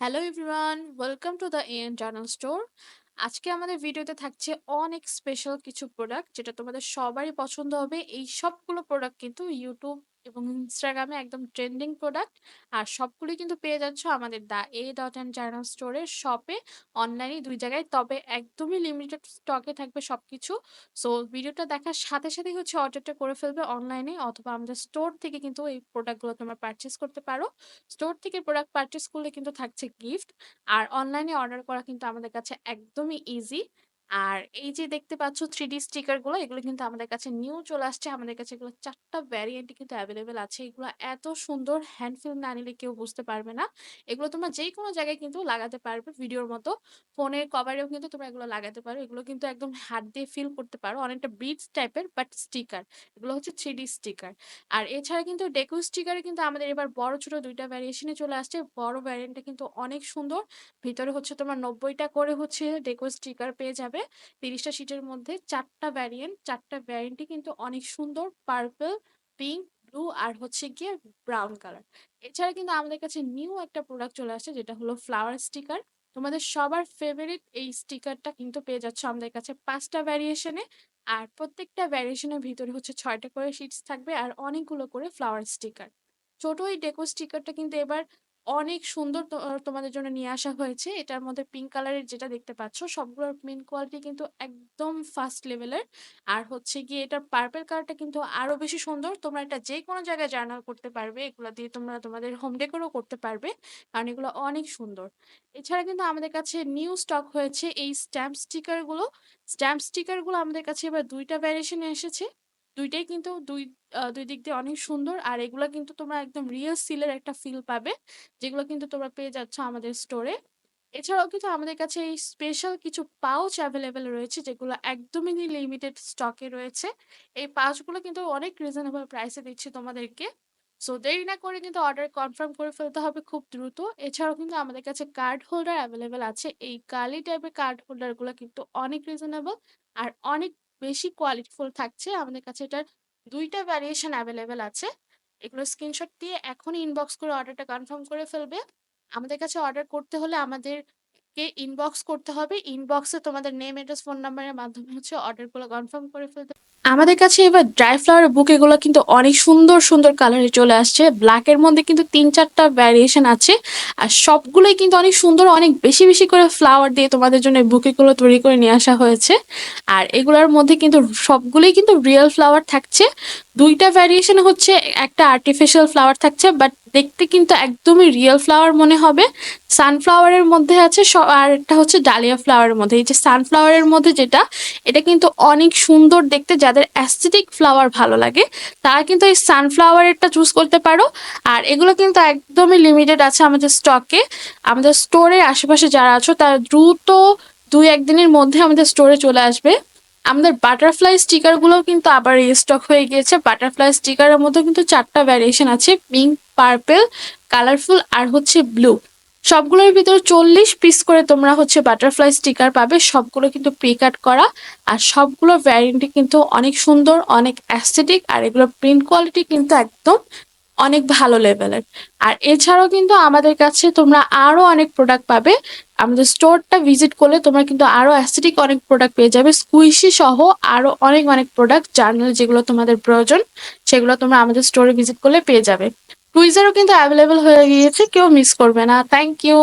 Hello everyone welcome to the N journal store আজকে আমাদের ভিডিওতে থাকছে অনেক স্পেশাল কিছু প্রোডাক্ট যেটা তোমাদের সবারই পছন্দ হবে। এই সবগুলো প্রোডাক্ট কিন্তু ইউটিউব এবং ইনস্টাগ্রামে একদম ট্রেন্ডিং প্রোডাক্ট আর সবগুলোই কিন্তু পেয়ে যাচ্ছ আমাদের the A dot and journal স্টোরের শপে অনলাইনে দুই জায়গায়। তবে একদমই লিমিটেড স্টকে থাকবে সব কিছু সো ভিডিওটা দেখার সাথে সাথেই হচ্ছে অর্ডারটা করে ফেলবে অনলাইনে অথবা আমাদের স্টোর থেকে কিন্তু এই প্রোডাক্টগুলো তোমরা পারচেস করতে পারো। স্টোর থেকে প্রোডাক্ট পারচেস করলে কিন্তু থাকছে গিফট আর অনলাইনে অর্ডার করা কিন্তু আমাদের কাছে একদমই ইজি আর এই যে দেখতে পাচ্ছ থ্রি ডি স্টিকারগুলো, এগুলো কিন্তু আমাদের কাছে নিউ চলে আসছে। আমাদের কাছে এগুলো চারটা ভ্যারিয়েন্ট কিন্তু অ্যাভেলেবেল আছে। এগুলো এত সুন্দর হ্যান্ড ফিল্ম না নিলে কেউ বুঝতে পারবে না। এগুলো তোমরা যে কোনো জায়গায় কিন্তু লাগাতে পারবে ভিডিওর মতো। ফোনের কভারেও কিন্তু তোমরা এগুলো লাগাতে পারো। এগুলো কিন্তু একদম হাত দিয়ে ফিল করতে পারো। অনেকটা ব্রিজ টাইপের বাট স্টিকার এগুলো হচ্ছে থ্রি ডি স্টিকার আর এছাড়া কিন্তু ডেকো স্টিকারে কিন্তু আমাদের এবার বড়, ছোট দুইটা ভ্যারিয়েশনে চলে আসছে। বড় ভ্যারিয়েন্টটা কিন্তু অনেক সুন্দর। ভিতরে হচ্ছে তোমার নব্বইটা করে হচ্ছে ডেকো স্টিকার পেয়ে যাবে। তিরিশটা সিটের মধ্যে চারটা ভ্যারিয়েন্ট চারটা ভ্যারিয়েন্টই কিন্তু অনেক সুন্দর পার্পল পিঙ্ক ব্লু আর হচ্ছে গিয়ে ব্রাউন কালার এছাড়া কিন্তু আমাদের কাছে নিউ একটা প্রোডাক্ট চলে আসছে যেটা হলো ফ্লাওয়ার স্টিকার তোমাদের সবার ফেভারিট এই স্টিকারটা কিন্তু পেয়ে যাচ্ছে আমাদের কাছে পাঁচটা ভ্যারিয়েশনে আর প্রত্যেকটা ভ্যারিয়েশনের ভিতরে হচ্ছে ছয়টা করে শিটস থাকবে আর অনেকগুলো করে ফ্লাওয়ার স্টিকার ছোট এই ডেকো স্টিকারটা কিন্তু এবার অনেক সুন্দর তো- তোমাদের জন্য নিয়ে আসা হয়েছে। এটার মধ্যে পিঙ্ক কালারের যেটা দেখতে পাচ্ছ, সবগুলোর প্রিন্ট কোয়ালিটি কিন্তু একদম ফার্স্ট লেভেলের আর হচ্ছে গিয়ে এটার পার্পেল কালারটা কিন্তু আরও বেশি সুন্দর। তোমরা এটা যে কোনো জায়গায় জার্নাল করতে পারবে। এগুলো দিয়ে তোমরা তোমাদের হোম ডেকোরও করতে পারবে। কারণ এগুলো অনেক সুন্দর। এছাড়া কিন্তু আমাদের কাছে নিউ স্টক হয়েছে এই স্ট্যাম্প স্টিকারগুলো। স্ট্যাম্প স্টিকারগুলো আমাদের কাছে এবার দুইটা ভ্যারিয়েশনে এসেছে। দুইটাই কিন্তু দুই দুই দিক দিয়ে অনেক সুন্দর। আর এগুলা কিন্তু তোমরা একদম রিয়েল সিলের একটা ফিল পাবে, যেগুলো কিন্তু তোমরা পেয়ে যাচ্ছ আমাদের স্টোরে এছাড়াও কিন্তু আমাদের কাছে এই স্পেশাল কিছু পাউচ অ্যাভেলেবেল রয়েছে, যেগুলো একদমই লিমিটেড স্টকে রয়েছে। এই পাউচগুলো কিন্তু অনেক রিজনেবল প্রাইসে দিচ্ছি তোমাদেরকে। সো দেরি না করে কিন্তু অর্ডার কনফার্ম করে ফেলতে হবে খুব দ্রুত। এছাড়াও কিন্তু আমাদের কাছে কার্ড হোল্ডার অ্যাভেলেবেল আছে। এই কালি টাইপের কার্ড হোল্ডারগুলো কিন্তু অনেক রিজনেবল আর অনেক বেশি কোয়ালিটিফুল থাকছে। আমাদের কাছে এটার দুইটা ভ্যারিয়েশন অ্যাভেলেবেল আছে। এগুলো স্ক্রিনশট দিয়ে এখনই ইনবক্স করে অর্ডারটা কনফার্ম করে ফেলবে। আমাদের কাছে অর্ডার করতে হলে আমাদেরকে ইনবক্স করতে হবে। ইনবক্সে তোমাদের নেম অ্যাড্রেস ফোন নাম্বারের মাধ্যমে হচ্ছে অর্ডারগুলো কনফার্ম করে ফেলতে আমাদের কাছে এবার ড্রাই ফ্লাওয়ারের বুক এগুলো কিন্তু অনেক সুন্দর সুন্দর কালারে চলে আসছে। ব্ল্যাকের মধ্যে কিন্তু তিন চারটা ভ্যারিয়েশন আছে। আর সবগুলোই কিন্তু অনেক সুন্দর, অনেক বেশি বেশি করে ফ্লাওয়ার দিয়ে তোমাদের জন্য বুকেগুলো তৈরি করে নিয়ে আসা হয়েছে। আর এগুলোর মধ্যে কিন্তু সবগুলোই কিন্তু রিয়েল ফ্লাওয়ার থাকছে। দুইটা ভ্যারিয়েশন হচ্ছে একটা আর্টিফিশিয়াল ফ্লাওয়ার থাকছে বাট দেখতে কিন্তু একদমই রিয়েল ফ্লাওয়ার মনে হবে। সানফ্লাওয়ারের মধ্যে আছে আর একটা হচ্ছে ডালিয়া ফ্লাওয়ারের মধ্যে। এই যে সানফ্লাওয়ারের মধ্যে যেটা, এটা কিন্তু অনেক সুন্দর দেখতে, যাদের অ্যাস্থেটিক ফ্লাওয়ার ভালো লাগে, তারা কিন্তু এই সানফ্লাওয়ারেরটা চুজ করতে পারো। আর এগুলো কিন্তু একদমই লিমিটেড আছে আমাদের স্টকে আমাদের স্টোরের আশেপাশে যারা আছো, তারা দ্রুত দুই একদিনের মধ্যে আমাদের স্টোরে চলে আসবে। আমাদের বাটারফ্লাই স্টিকারগুলোও কিন্তু আবার রিস্টক হয়ে গিয়েছে। বাটারফ্লাই স্টিকারের মধ্যে কিন্তু চারটা ভ্যারিয়েশন আছে পিঙ্ক পার্পল কালারফুল আর হচ্ছে ব্লু সবগুলোর ভিতরে চল্লিশ পিস করে তোমরা হচ্ছে বাটারফ্লাই স্টিকার পাবে, সবগুলো কিন্তু প্রি কাট করা। আর সবগুলো ভ্যারিয়েন্টই কিন্তু অনেক সুন্দর, অনেক অ্যাস্থেটিক আর এগুলোর প্রিন্ট কোয়ালিটি কিন্তু একদম অনেক ভালো লেভেলের আর এছাড়াও কিন্তু আমাদের কাছে তোমরা আরও অনেক প্রোডাক্ট পাবে। আমাদের স্টোরটা ভিজিট করলে তোমরা কিন্তু আরও অ্যাস্থেটিক অনেক প্রোডাক্ট পেয়ে যাবে। স্কুইশি সহ আরও অনেক অনেক প্রোডাক্ট জার্নাল যেগুলো তোমাদের প্রয়োজন, সেগুলো তোমরা আমাদের স্টোরে ভিজিট করলে পেয়ে যাবে। টুইজারও কিন্তু অ্যাভেলেবেল হয়ে গিয়েছে, কেউ মিস করবে না। Thank you